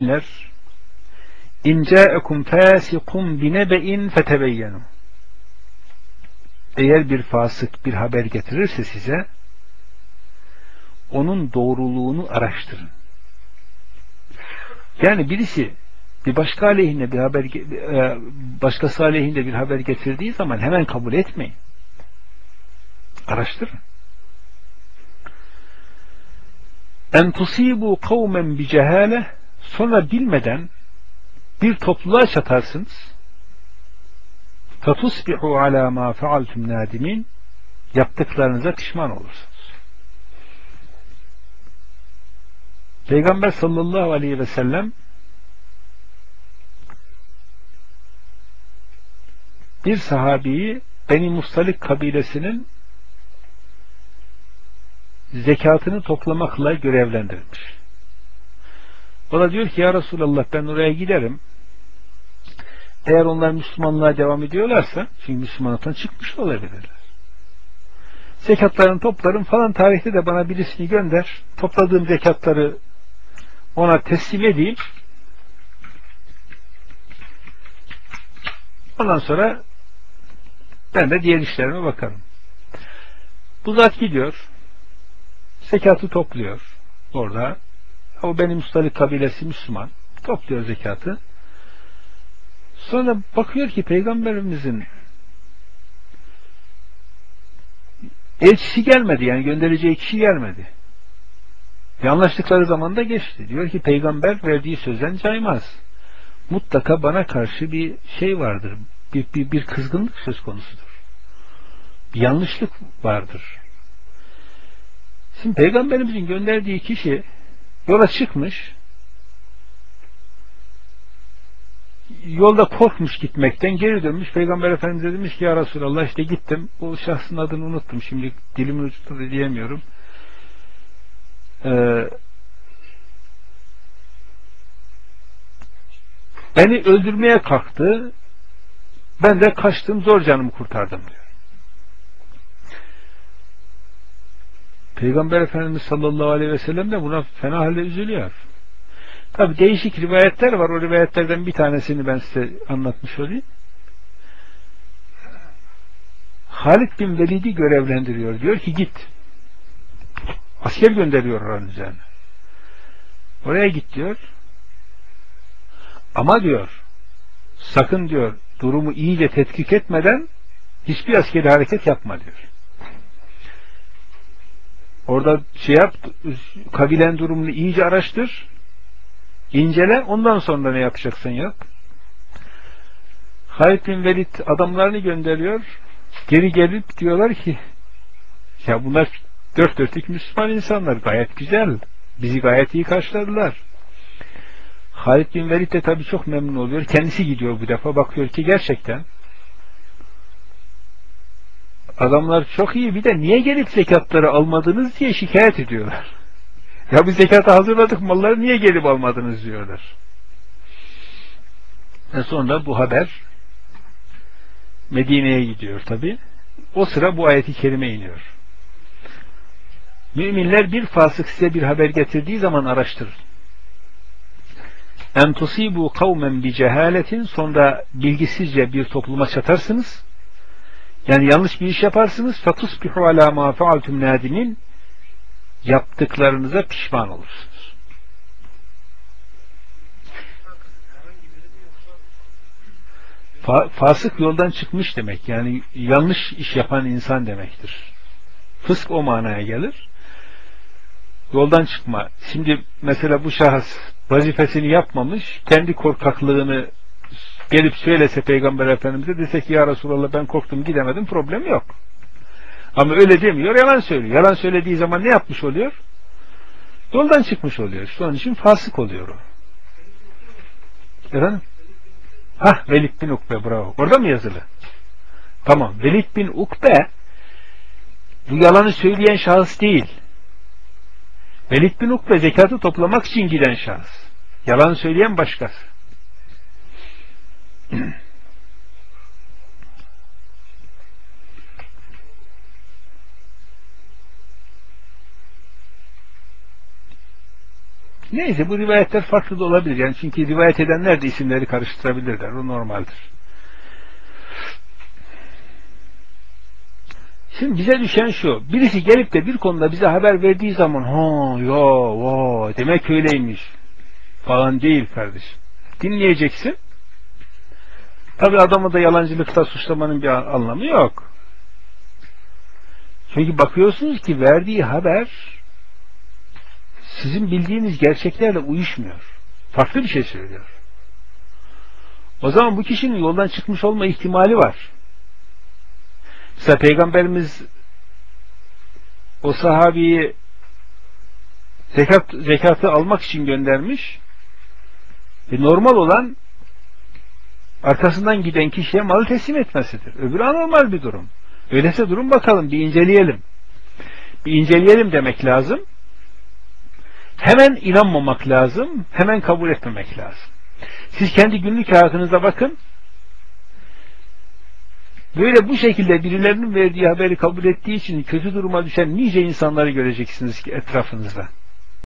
müminler İn ca'ekum fasikum binebe'in fetebeyyenu Eğer bir fasık bir haber getirirse size onun doğruluğunu araştırın. Yani birisi bir başka aleyhinde bir haber e, başkası aleyhinde bir haber getirdiği zaman hemen kabul etmeyin. Araştırın. En tusibu kavmen bi cehale sonra bilmeden bir topluluğa çatarsınız. Fatusbihu ala ma faaltum nadimin yaptıklarınıza pişman olursunuz. Peygamber sallallahu aleyhi ve sellem bir sahabeyi Beni Mustalik kabilesinin zekatını toplamakla görevlendirmiş. O da diyor ki ya Resulallah ben oraya giderim. Eğer onlar Müslümanlığa devam ediyorlarsa çünkü Müslümanlıktan çıkmış olabilirler. Zekatlarını toplarım falan tarihte de bana birisini gönder. Topladığım zekatları ona teslim edeyim. Ondan sonra ben de diğer işlerime bakarım. Bu zat gidiyor. Zekatı topluyor. Orada. O benim Mustalik kabilesi Müslüman. Topluyor zekatı. Sonra bakıyor ki Peygamberimizin elçisi gelmedi yani göndereceği kişi gelmedi. Yanlaştıkları zaman da geçti. Diyor ki peygamber verdiği sözden caymaz. Mutlaka bana karşı bir şey vardır. Bir, bir, bir kızgınlık söz konusudur. Bir yanlışlık vardır. Şimdi peygamberimizin gönderdiği kişi yola çıkmış yolda korkmuş gitmekten geri dönmüş. Peygamber Efendimiz demiş ki ya Resulallah işte gittim. O şahsın adını unuttum. Şimdi dilimin ucunda diyemiyorum. Ee, beni öldürmeye kalktı. Ben de kaçtım zor canımı kurtardım diyor. Peygamber Efendimiz sallallahu aleyhi ve sellem de buna fena halde üzülüyor. Tabi değişik rivayetler var. O rivayetlerden bir tanesini ben size anlatmış olayım. Halid bin Velid'i görevlendiriyor. Diyor ki git. Asker gönderiyor oranın üzerine. Oraya git diyor. Ama diyor sakın diyor durumu iyice tetkik etmeden hiçbir askeri hareket yapma diyor. Orada şey yap, kabilen durumunu iyice araştır, incele, ondan sonra ne yapacaksın yap. Halid bin Velid adamlarını gönderiyor, geri gelip diyorlar ki, ya bunlar dört dörtlük Müslüman insanlar, gayet güzel, bizi gayet iyi karşıladılar. Halid bin Velid de tabii çok memnun oluyor, kendisi gidiyor bu defa, bakıyor ki gerçekten Adamlar çok iyi bir de niye gelip zekatları almadınız diye şikayet ediyorlar. Ya biz zekatı hazırladık malları niye gelip almadınız diyorlar. Ve sonra bu haber Medine'ye gidiyor tabi. O sıra bu ayeti kerime iniyor. Müminler bir fasık size bir haber getirdiği zaman araştırın. En tusibu kavmen bi cehaletin sonra bilgisizce bir topluma çatarsınız. Yani yanlış bir iş yaparsınız fatusbihu ala ma faaltum nadimin yaptıklarınıza pişman olursunuz. Fa fasık yoldan çıkmış demek. Yani yanlış iş yapan insan demektir. Fısk o manaya gelir. Yoldan çıkma. Şimdi mesela bu şahıs vazifesini yapmamış, kendi korkaklığını gelip söylese Peygamber Efendimiz'e dese ki ya Resulallah ben korktum gidemedim problem yok. Ama öyle demiyor yalan söylüyor. Yalan söylediği zaman ne yapmış oluyor? Yoldan çıkmış oluyor. İşte onun için fasık oluyor o. Efendim? Hah Velid bin Ukbe bravo. Orada mı yazılı? Tamam. Velid bin Ukbe bu yalanı söyleyen şahıs değil. Velid bin Ukbe zekatı toplamak için giden şahıs. Yalan söyleyen başkası. Neyse bu rivayetler farklı da olabilir. Yani çünkü rivayet edenler de isimleri karıştırabilirler. O normaldir. Şimdi bize düşen şu. Birisi gelip de bir konuda bize haber verdiği zaman ha ya va demek öyleymiş falan değil kardeşim. Dinleyeceksin. Tabi adamı da yalancılıkta suçlamanın bir anlamı yok. Çünkü bakıyorsunuz ki verdiği haber sizin bildiğiniz gerçeklerle uyuşmuyor. Farklı bir şey söylüyor. O zaman bu kişinin yoldan çıkmış olma ihtimali var. Mesela Peygamberimiz o sahabiyi zekat, zekatı almak için göndermiş. E normal olan arkasından giden kişiye malı teslim etmesidir. Öbürü anormal bir durum. Öyleyse durum bakalım bir inceleyelim. Bir inceleyelim demek lazım. Hemen inanmamak lazım. Hemen kabul etmemek lazım. Siz kendi günlük hayatınıza bakın. Böyle bu şekilde birilerinin verdiği haberi kabul ettiği için kötü duruma düşen nice insanları göreceksiniz ki etrafınızda.